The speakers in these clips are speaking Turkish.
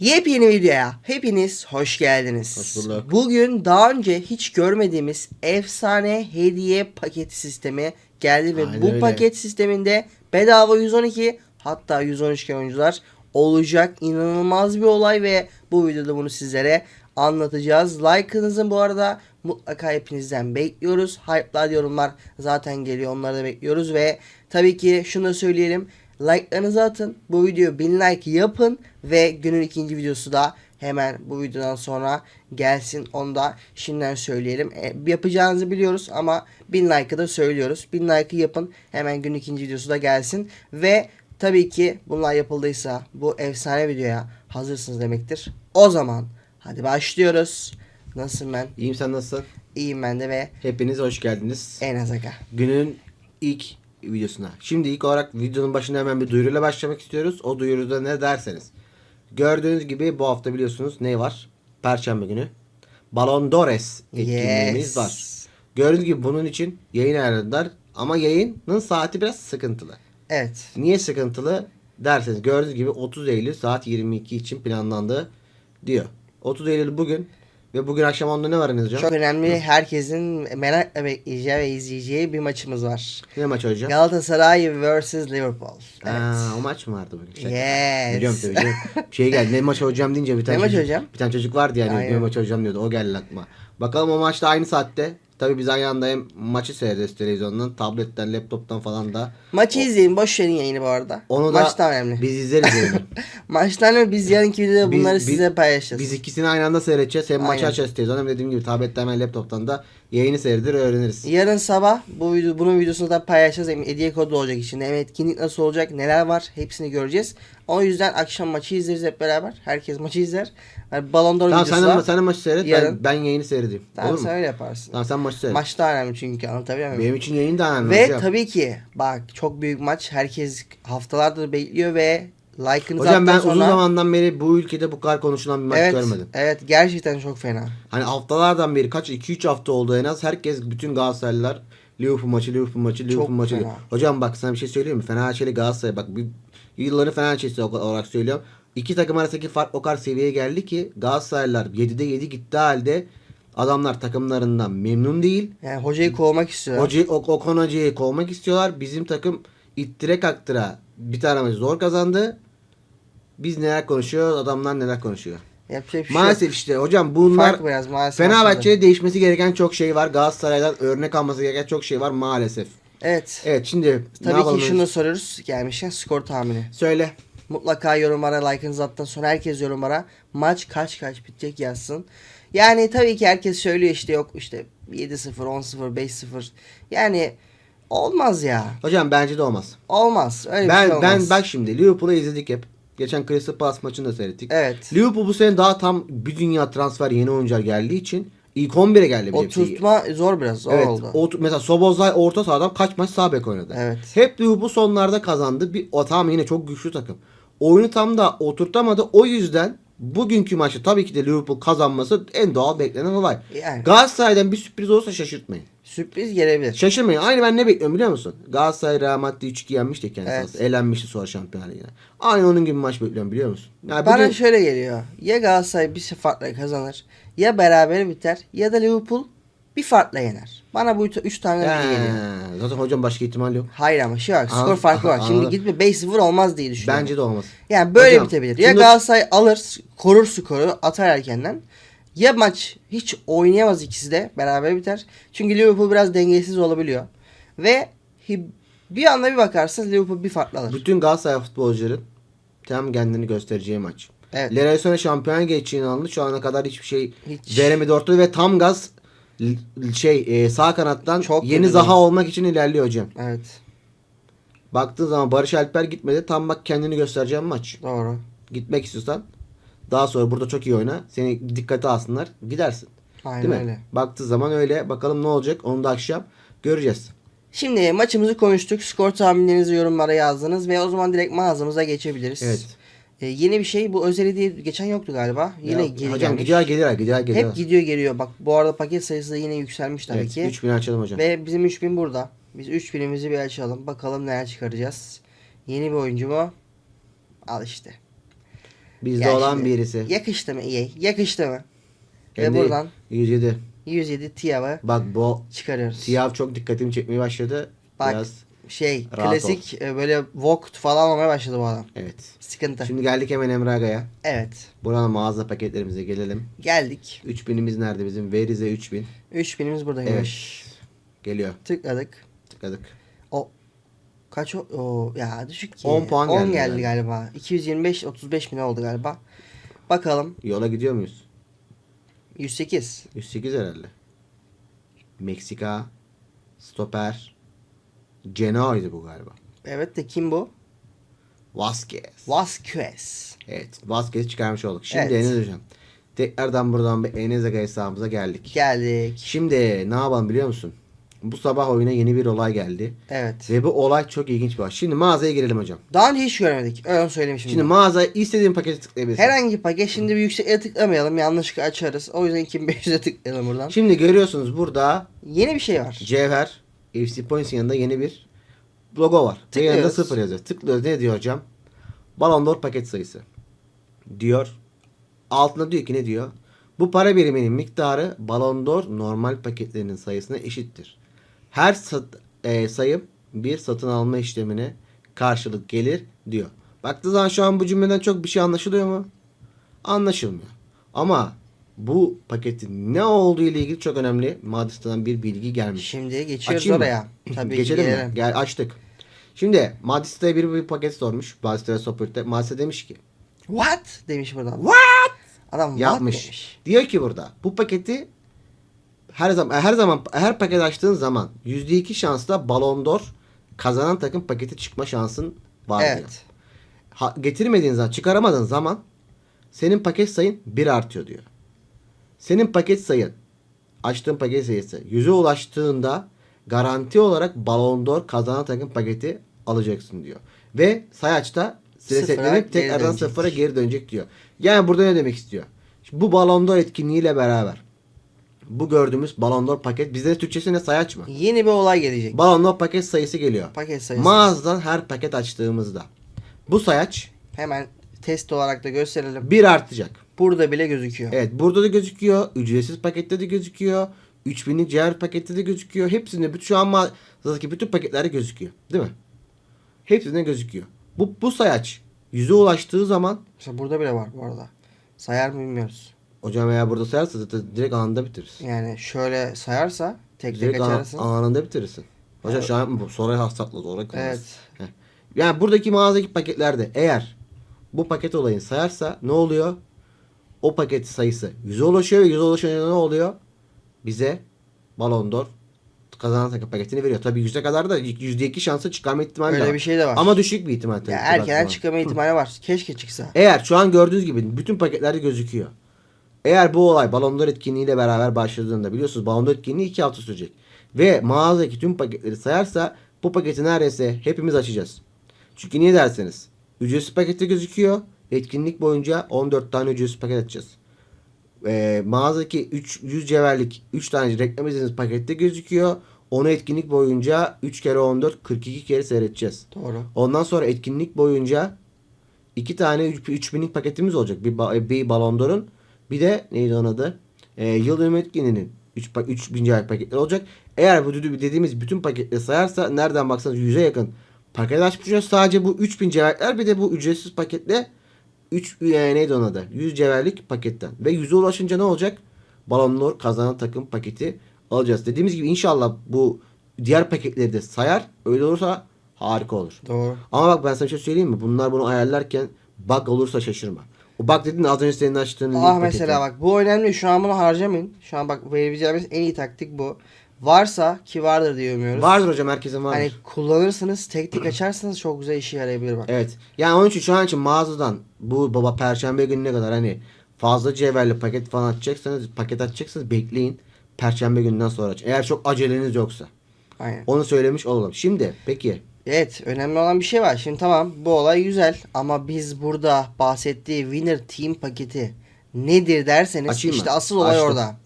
Yepyeni videoya hepiniz hoş geldiniz. Hoş bulduk. Bugün daha önce hiç görmediğimiz efsane hediye paketi sistemi geldi ve Aynen bu öyle. paket sisteminde bedava 112 hatta 113 oyuncular olacak. İnanılmaz bir olay ve bu videoda bunu sizlere anlatacağız. Like'ınızı bu arada mutlaka hepinizden bekliyoruz. Hype'lar yorumlar zaten geliyor onları da bekliyoruz ve tabii ki şunu da söyleyelim. Like'larınızı atın. Bu videoyu 1000 like yapın ve günün ikinci videosu da hemen bu videodan sonra gelsin. Onu da şimdiden söyleyelim. E, yapacağınızı biliyoruz ama 1000 like'ı da söylüyoruz. 1000 like'ı yapın. Hemen günün ikinci videosu da gelsin. Ve tabii ki bunlar yapıldıysa bu efsane videoya hazırsınız demektir. O zaman hadi başlıyoruz. Nasılsın ben? İyiyim sen nasılsın? İyiyim ben de ve Hepiniz hoş geldiniz. en az aga. Günün ilk videosuna. Şimdi ilk olarak videonun başında hemen bir duyuruyla başlamak istiyoruz. O duyuruda ne derseniz. Gördüğünüz gibi bu hafta biliyorsunuz ne var? Perşembe günü. Ballon d'Ores etkinliğimiz Yes. var. Gördüğünüz gibi bunun için yayın ayarladılar. Ama yayının saati biraz sıkıntılı. Evet. Niye sıkıntılı derseniz gördüğünüz gibi 30 Eylül saat 22 için planlandı diyor. 30 Eylül bugün ve bugün akşam onda ne var Enes hocam? Çok önemli herkesin merakla bekleyeceği ve izleyeceği bir maçımız var. Ne maç hocam? Galatasaray vs Liverpool. Evet. Aa, o maç mı vardı bugün? Şaka. Yes. Biliyorum tabii canım. Şey geldi ne maç hocam deyince bir tane Ne maç çocuk, hocam? Bir tane çocuk vardı yani Aynen. ne maç hocam diyordu. O geldi aklıma. Bakalım o maçta aynı saatte. Tabii biz aynı anda hem maçı seyrediyoruz televizyondan, tabletten, laptoptan falan da. Maçı izleyin. Boş verin yayını bu arada. Onu Maç da önemli. biz izleriz yani. Maçtan önemli. Biz yarınki videoda bunları biz- size paylaşacağız. Biz ikisini aynı anda seyredeceğiz. Hem maçı Aynen. açacağız televizyondan hem dediğim gibi tabletten hem laptoptan da yayını seyredir öğreniriz. Yarın sabah bu video, bunun videosunu da paylaşacağız. Hem hediye kodu olacak içinde. Hem etkinlik nasıl olacak, neler var hepsini göreceğiz. O yüzden akşam maçı izleriz hep beraber. Herkes maçı izler. Yani Ballon d'Or Tamam videosu sen de, var. sen de maçı seyret. Ben, Yarın. ben yayını seyredeyim. Tamam Olur mu? sen öyle yaparsın. Tamam sen maçı seyret. Maç da önemli çünkü anlatabiliyor muyum? Benim için yayın da önemli Ve hocam. tabii ki bak çok büyük maç. Herkes haftalardır bekliyor ve like'ınızı Hocam ben uzun zamandan beri bu ülkede bu kadar konuşulan bir maç evet, görmedim. Evet gerçekten çok fena. Hani haftalardan beri kaç 2-3 hafta oldu en az herkes bütün Galatasaraylılar Liverpool maçı Liverpool maçı Liverpool Çok maçı. fena. Hocam bak sana bir şey söyleyeyim mi? Fenerbahçeli Galatasaray bak bir yılları Fenerbahçesi olarak söylüyorum. İki takım arasındaki fark o kadar seviyeye geldi ki Galatasaraylılar 7'de 7 gitti halde adamlar takımlarından memnun değil. Yani hocayı kovmak istiyor. Hoca, o, Okan Hoca'yı kovmak istiyorlar. Bizim takım ittire kaktıra bir tane maçı zor kazandı. Biz neler konuşuyoruz adamlar neler konuşuyor. Yapacak bir şey Maalesef yok. işte hocam bunlar Fark biraz maalesef. Fenerbahçe'de değişmesi gereken çok şey var. Galatasaray'dan örnek alması gereken çok şey var maalesef. Evet. Evet şimdi ne Tabii yapalım? ki şunu da soruyoruz. Gelmişken skor tahmini. Söyle. Mutlaka yorumlara like'ınızı attıktan sonra herkes yorumlara maç kaç kaç bitecek yazsın. Yani tabii ki herkes söylüyor işte yok işte 7-0, 10-0, 5-0. Yani olmaz ya. Hocam bence de olmaz. Olmaz. Öyle bir ben şey olmaz. ben bak şimdi Liverpool'u izledik hep. Geçen Crystal Palace maçını da seyrettik. Evet. Liverpool bu sene daha tam bir dünya transfer yeni oyuncular geldiği için ilk 11'e geldi. O tutma zor biraz. Zor Evet. oldu. O, mesela Sobozlay orta sahadan kaç maç sağ bek oynadı. Evet. Hep Liverpool sonlarda kazandı. Bir, o tamam yine çok güçlü takım. Oyunu tam da oturtamadı. O yüzden bugünkü maçı tabii ki de Liverpool kazanması en doğal beklenen olay. Yani. Galatasaray'dan bir sürpriz olursa şaşırtmayın. Sürpriz gelebilir. Şaşırmayın. Aynı ben ne bekliyorum biliyor musun? Galatasaray Real Madrid 3-2 yenmişti kendisi. Evet. aslında. Elenmişti sonra şampiyonlar yine. Aynı onun gibi maç bekliyorum biliyor musun? Ya Bana bugün- şöyle geliyor. Ya Galatasaray bir farkla kazanır. Ya beraber biter. Ya da Liverpool bir farkla yener. Bana bu üç, üç tane He, iyi geliyor. zaten hocam başka ihtimal yok. Hayır ama şey var. Skor farkı var. Şimdi gitme 5-0 olmaz diye düşünüyorum. Bence de olmaz. Yani böyle Hocam, bitebilir. Ya Galatasaray alır, korur skoru, atar erkenden. Ya maç hiç oynayamaz ikisi de beraber biter. Çünkü Liverpool biraz dengesiz olabiliyor. Ve bir anda bir bakarsınız Liverpool bir farklı alır. Bütün Galatasaray futbolcuların tam kendini göstereceği maç. Evet. Leroy Sané şampiyon geçeceğini anladı. Şu ana kadar hiçbir şey Hiç. veremedi ortada ve tam gaz şey e, sağ kanattan Çok yeni Zaha değil. olmak için ilerliyor hocam. Evet. Baktığın zaman Barış Alper gitmedi. Tam bak kendini göstereceğin maç. Doğru. Gitmek istiyorsan daha sonra burada çok iyi oyna. Seni dikkate alsınlar. Gidersin. Aynen Değil mi? öyle. Baktığı zaman öyle. Bakalım ne olacak. Onu da akşam göreceğiz. Şimdi maçımızı konuştuk. Skor tahminlerinizi yorumlara yazdınız ve o zaman direkt mağazamıza geçebiliriz. Evet. Ee, yeni bir şey bu özel hediye geçen yoktu galiba. Yine Ya, geri hocam gelmiş. gidiyor gelir gidiyor gelir. Hep gidiyor geliyor. Bak bu arada paket sayısı da yine yükselmiş tabii evet, ki. 3000 açalım hocam. Ve bizim 3000 burada. Biz 3000'imizi bir açalım. Bakalım neler çıkaracağız. Yeni bir oyuncu mu? Al işte. Bizde Gel olan birisi. Yakıştı mı EA? Yakıştı mı? Hem Ve buradan 107. 107 Tiav'ı Bak bu çıkarıyoruz. siyah çok dikkatimi çekmeye başladı. Bak. Biraz Şey klasik e, böyle Vogt falan olmaya başladı bu adam. evet. Sıkıntı. Şimdi geldik hemen Emre Aga'ya. Evet. Buranın mağaza paketlerimize gelelim. Geldik. 3000'imiz nerede bizim? Verize 3000. 3000'imiz buradaymış. Evet. Geliyor. Tıkladık. Tıkladık. Kaç o? o ya düşük ki. 10 puan 10 geldi geldi yani. galiba. 225 35 bin oldu galiba. Bakalım. Yola gidiyor muyuz? 108. 108 herhalde. Meksika. Stoper. Genoa'ydı bu galiba. Evet de kim bu? Vasquez. Vasquez. Evet. Vasquez çıkarmış olduk. Şimdi Evet. Enes hocam. Tekrardan buradan bir Enes Aga hesabımıza geldik. Geldik. Şimdi ne yapalım biliyor musun? Bu sabah oyuna yeni bir olay geldi. Evet. Ve bu olay çok ilginç bir olay. Şimdi mağazaya girelim hocam. Daha önce hiç görmedik. Ön söylemişim. Şimdi mağazaya istediğin paketi tıklayabilirsin. Herhangi bir paket şimdi bir yükseğe tıklamayalım. Yanlışlıkla açarız. O yüzden 2500'e tıklayalım buradan. Şimdi görüyorsunuz burada Yeni bir şey var. Cevher FC Points'in yanında yeni bir logo var. Ve yanında sıfır yazıyor. Tıklıyoruz. Ne diyor hocam? Ballon d'Or paket sayısı. Diyor. Altında diyor ki ne diyor? Bu para biriminin miktarı Ballon d'Or normal paketlerinin sayısına eşittir. Her sat- e, sayım bir satın alma işlemine karşılık gelir diyor. Baktığı zaman şu an bu cümleden çok bir şey anlaşılıyor mu? Anlaşılmıyor. Ama bu paketin ne olduğu ile ilgili çok önemli Madis'ten bir bilgi gelmiş. Şimdi geçiyoruz Açayım mı? oraya. Tabii Geçelim ki mi? gelelim. Gel açtık. Şimdi Madis'te bir, bir paket sormuş. Madis'te ve Sopirt'te. Madis'te demiş ki What? Demiş buradan. What? Adam yapmış. what demiş. Diyor ki burada bu paketi her zaman her zaman her paket açtığın zaman %2 şansla Ballon d'Or kazanan takım paketi çıkma şansın var diyor. Evet. Ha, getirmediğin zaman çıkaramadığın zaman senin paket sayın 1 artıyor diyor. Senin paket sayın açtığın paket sayısı 100'e ulaştığında garanti olarak Ballon d'Or kazanan takım paketi alacaksın diyor. Ve sayaçta resetlenip tekrardan sıfıra geri dönecek diyor. Yani burada ne demek istiyor? Şimdi bu Ballon d'Or etkinliğiyle beraber bu gördüğümüz Ballon d'Or paket bizde Türkçesi ne sayaç mı? Yeni bir olay gelecek. Ballon d'Or paket sayısı geliyor. Paket sayısı. Mağazadan her paket açtığımızda bu sayaç Hemen test olarak da gösterelim. bir artacak. Burada bile gözüküyor. Evet burada da gözüküyor. Ücretsiz pakette de gözüküyor. 3000'lik ciğer pakette de gözüküyor. Hepsinde bütün- şu an mağazadaki bütün paketlerde gözüküyor. Değil mi? Hepsinde gözüküyor. Bu, bu sayaç yüze ulaştığı zaman Mesela burada bile var bu arada. Sayar mı bilmiyoruz. Hocam eğer burada sayarsa zaten direkt anında bitirirsin. Yani şöyle sayarsa tek tek Direkt an- açarsın. anında bitirirsin. Hocam şu an bu sonra hasatla sonra kalmaz. Evet. Heh. Yani buradaki mağazadaki paketlerde eğer bu paket olayını sayarsa ne oluyor? O paket sayısı 100'e ulaşıyor ve 100'e ulaşınca ne oluyor? Bize Ballon d'Or kazanan takım paketini veriyor. Tabii %e kadar da %2 şansı çıkarma ihtimali de Öyle var. bir şey de var. Ama düşük bir ihtimal tabii. ya ki erkenden baktığın ihtimali var. Keşke çıksa. eğer şu an gördüğünüz gibi bütün paketlerde gözüküyor. Eğer bu olay Ballon d'Or etkinliğiyle beraber başladığında biliyorsunuz Ballon d'Or etkinliği 2 hafta sürecek. Ve mağazadaki tüm paketleri sayarsa bu paketi neredeyse hepimiz açacağız. Çünkü niye derseniz ücretsiz pakette gözüküyor. Etkinlik boyunca 14 tane ücretsiz paket açacağız. Ee, mağazadaki 3 100 cevherlik 3 tane reklam izlediğiniz pakette gözüküyor. Onu etkinlik boyunca 3 kere 14 42 kere seyredeceğiz. Doğru. Ondan sonra etkinlik boyunca iki tane 3000'lik paketimiz olacak. Bir, ba- bir Ballon d'Or'un bir de neydi onun adı? Ee, yıl dönümü etkinliğinin 3 3000 cevher paketler olacak. Eğer bu dedi- dediğimiz bütün paketleri sayarsa nereden baksanız 100'e yakın paket açmışız. Sadece bu 3000 cevherler bir de bu ücretsiz paketle 3 e, neydi onun adı? 100 cevherlik paketten. Ve 100'e ulaşınca ne olacak? Ballon d'Or kazanan takım paketi alacağız. Dediğimiz gibi inşallah bu diğer paketleri de sayar. Öyle olursa harika olur. Doğru. Ama bak ben sana bir şey söyleyeyim mi? Bunlar bunu ayarlarken bug olursa şaşırma. O bug dediğin az önce senin açtığın link Ah paketi. mesela bak bu önemli. Şu an bunu harcamayın. Şu an bak verebileceğimiz en iyi taktik bu. Varsa ki vardır diye umuyoruz. Vardır hocam herkesin vardır. Hani kullanırsınız tek tek açarsanız çok güzel işe yarayabilir bak. Evet. Yani onun için şu an için mağazadan bu baba perşembe gününe kadar hani fazla cevherli paket falan açacaksanız paket açacaksanız bekleyin. Perşembe gününden sonra açın. Eğer çok aceleniz yoksa. Aynen. Onu söylemiş olalım. Şimdi peki Evet önemli olan bir şey var. Şimdi tamam bu olay güzel ama biz burada bahsettiği Winner Team paketi nedir derseniz Açayım mı? işte asıl olay Açtım. orada.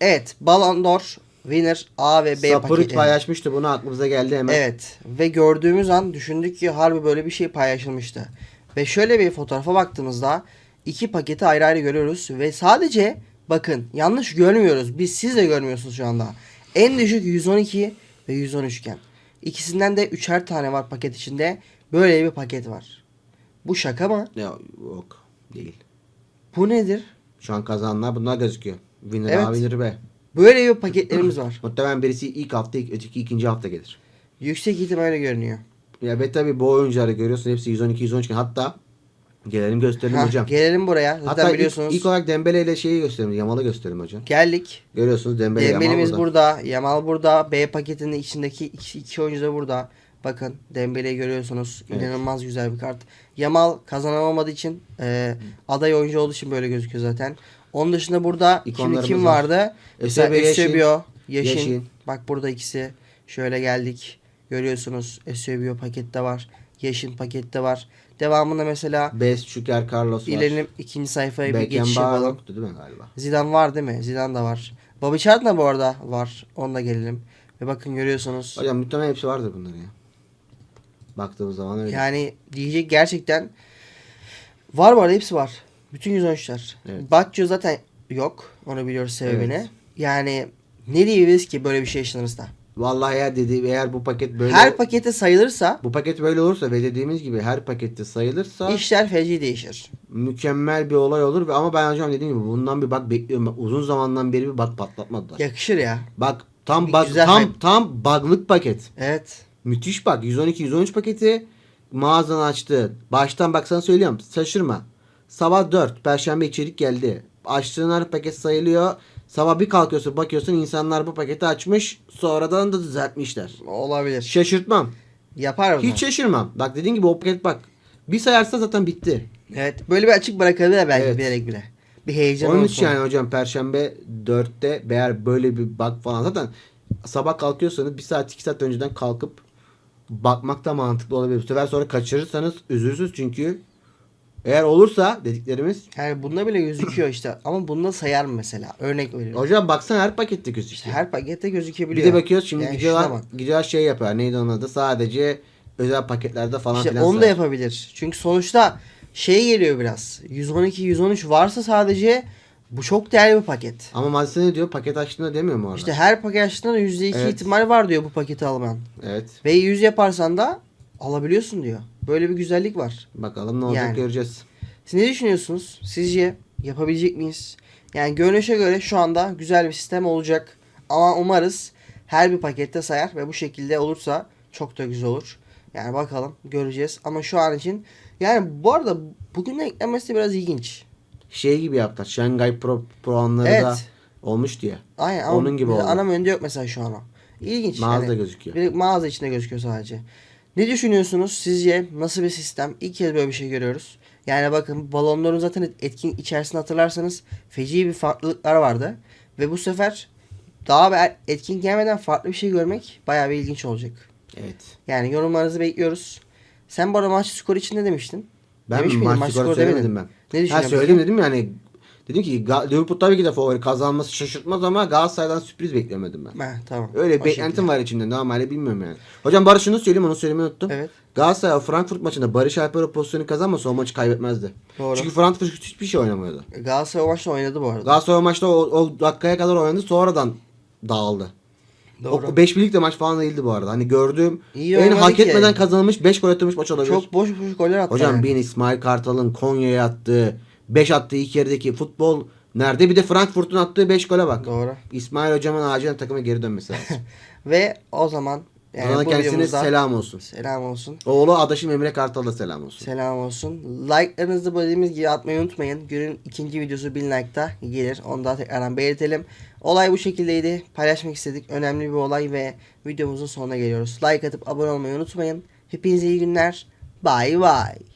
Evet Ballon d'Or Winner A ve B paketi. paylaşmıştı bunu aklımıza geldi hemen. Evet ve gördüğümüz an düşündük ki harbi böyle bir şey paylaşılmıştı. Ve şöyle bir fotoğrafa baktığımızda iki paketi ayrı ayrı görüyoruz ve sadece bakın yanlış görmüyoruz. Biz siz de görmüyorsunuz şu anda. En düşük 112 ve 113 iken. İkisinden de üçer tane var paket içinde. Böyle bir paket var. Bu şaka mı? Ya yok değil. Bu nedir? Şu an kazananlar bunlar gözüküyor. Winner Evet. A, winner B. Böyle bir paketlerimiz var. Muhtemelen birisi ilk hafta, öteki ikinci hafta gelir. Yüksek ihtimalle görünüyor. Ya ve tabi bu oyuncuları görüyorsun hepsi 112 113 iken hatta gelelim gösterelim Hah, hocam. Gelelim buraya. Zaten Hatta ilk, biliyorsunuz. ilk olarak Dembele ile şeyi gösterelim. Yamal'ı gösterelim hocam. Geldik. Görüyorsunuz Dembele Yamal Dembele'miz burada. burada. Yamal burada. B paketinin içindeki iki, iki oyuncu da burada. Bakın Dembele'yi görüyorsunuz. Evet. İnanılmaz güzel bir kart. Yamal kazanamadığı için e, aday oyuncu olduğu için böyle gözüküyor zaten. Onun dışında burada İkonlarımız kim var. vardı? Eusebio, Yeşin. Yeşin. Bak burada ikisi. Şöyle geldik. Görüyorsunuz. Eusebio pakette var. Yeşin pakette var. Devamında mesela Best, Şüker, Carlos var. ikinci sayfaya bir geçiş Beckenbauer yapalım. yoktu değil mi galiba? Zidane var değil mi? Zidane da var. Bobby Charlton da bu arada var. Onunla gelelim. Ve bakın görüyorsunuz. Hocam muhtemelen hepsi vardır bunların ya. Baktığımız zaman öyle. Yani diyecek gerçekten var arada hepsi var. Bütün 113'ler. Evet. Batçı zaten yok. Onu biliyoruz sebebini. Evet. Yani ne diyebiliriz ki böyle bir şey yaşanırsa? Vallahi eğer dedi eğer bu paket böyle Her pakete sayılırsa bu paket böyle olursa ve dediğimiz gibi her pakette sayılırsa işler feci değişir. mükemmel bir olay olur ve ama ben hocam dediğim gibi bundan bir bak bekliyorum. Bak, uzun zamandan beri bir bak patlatmadılar. Yakışır ya. Bak tam bak güzel tam hype. tam bug'lık paket. Evet. Müthiş bak 112 113 paketi mağazanı açtı. Baştan bak sana söylüyorum şaşırma. Sabah 4 perşembe içerik geldi. Açtığın her paket sayılıyor. Sabah bir kalkıyorsun bakıyorsun insanlar bu paketi açmış. Sonradan da düzeltmişler. Olabilir. Şaşırtmam. Yapar mı? Hiç şaşırmam. Bak dediğin gibi o paket bak. Bir sayarsa zaten bitti. Evet. Böyle bir açık bırakabilir belki Evet. bilerek bile. Bir heyecan Onun için yani hocam perşembe 4'te eğer böyle bir bak falan zaten sabah kalkıyorsanız bir saat iki saat önceden kalkıp bakmak da mantıklı olabilir. Bu sefer sonra kaçırırsanız üzülürsünüz çünkü eğer olursa dediklerimiz Yani bunda bile gözüküyor işte. Ama bunda sayar mı mesela? Örnek veriyorum. hocam baksana her pakette İşte gözüküyor. her pakette bir gözükebiliyor. de bakıyoruz şimdi Yani gidiyorlar, bak. gidiyorlar şey yapıyor. Neydi onun adı? Sadece özel paketlerde falan İşte filan. onu da sayar. yapabilir. Çünkü sonuçta şey geliyor biraz. 112 113 varsa sadece bu çok değerli bir paket. Ama malzeme ne diyor? Paket açtığında demiyor mu orada? İşte her paket açtığında da %2 Evet. ihtimal var diyor bu paketi alman. Evet. Ve 100 yaparsan da alabiliyorsun diyor. Böyle bir güzellik var. Bakalım ne olacak Yani. göreceğiz. Siz ne düşünüyorsunuz? Sizce yapabilecek miyiz? Yani görünüşe göre şu anda güzel bir sistem olacak. Ama umarız her bir pakette sayar ve bu şekilde olursa çok da güzel olur. Yani bakalım göreceğiz. Ama şu an için yani bu arada bugün de biraz ilginç. Şey gibi yaptılar. Şangay Pro puanları Evet. da olmuştu ya. Aynen Onun gibi oldu. ana menüde yok mesela şu an o. İlginç. Mağazada yani. gözüküyor. Bir mağaza içinde gözüküyor sadece. Ne düşünüyorsunuz? Sizce nasıl bir sistem? İlk kez böyle bir şey görüyoruz. Yani bakın balonların zaten etkin içerisinde hatırlarsanız feci bir farklılıklar vardı. Ve bu sefer daha bir etkin gelmeden farklı bir şey görmek bayağı bir ilginç olacak. Evet. Yani yorumlarınızı bekliyoruz. Sen bu arada maç skoru için ne demiştin? Ben Demiş miydin? maç, skoru skoru demedin. ben. Ne Ha düşünüyorsun? söyledim dedim yani. Dedim ki Liverpool tabii ki de favori kazanması şaşırtmaz ama Galatasaray'dan sürpriz beklemedim ben. Heh, tamam. Öyle bir beklentim var içinde. Normalde bilmiyorum yani. Hocam Barış şunu söyleyeyim onu söylemeyi unuttum. Evet. Galatasaray Frankfurt maçında Barış Alper o pozisyonu kazanmasa o maçı kaybetmezdi. Doğru. Çünkü Frankfurt hiçbir şey oynamıyordu. Galatasaray o maçta oynadı bu arada. Galatasaray o maçta o, o dakikaya kadar oynadı sonradan dağıldı. Doğru. O 5 birlik de maç falan değildi bu arada. Hani gördüğüm İyi en hak etmeden kazanılmış 5 gol atılmış maç olabilir. Çok boş boş goller attı. Hocam yani. bin İsmail Kartal'ın Konya'ya attığı 5 attığı ilk yarıdaki futbol nerede? Bir de Frankfurt'un attığı 5 gole bak. Doğru. İsmail hocamın acilen takıma geri dönmesi lazım. Ve o zaman yani Ona bu kendisine videomuzda selam olsun. selam olsun. Oğlu adaşım Emre Kartal da selam olsun. Selam olsun. Like'larınızı dediğimiz gibi atmayı unutmayın. Günün ikinci videosu 1000 like'da gelir. Onu da tekrardan belirtelim. Olay bu şekildeydi. Paylaşmak istedik. Önemli bir olay ve videomuzun sonuna geliyoruz. Like atıp abone olmayı unutmayın. Hepinize iyi günler. Bye bye.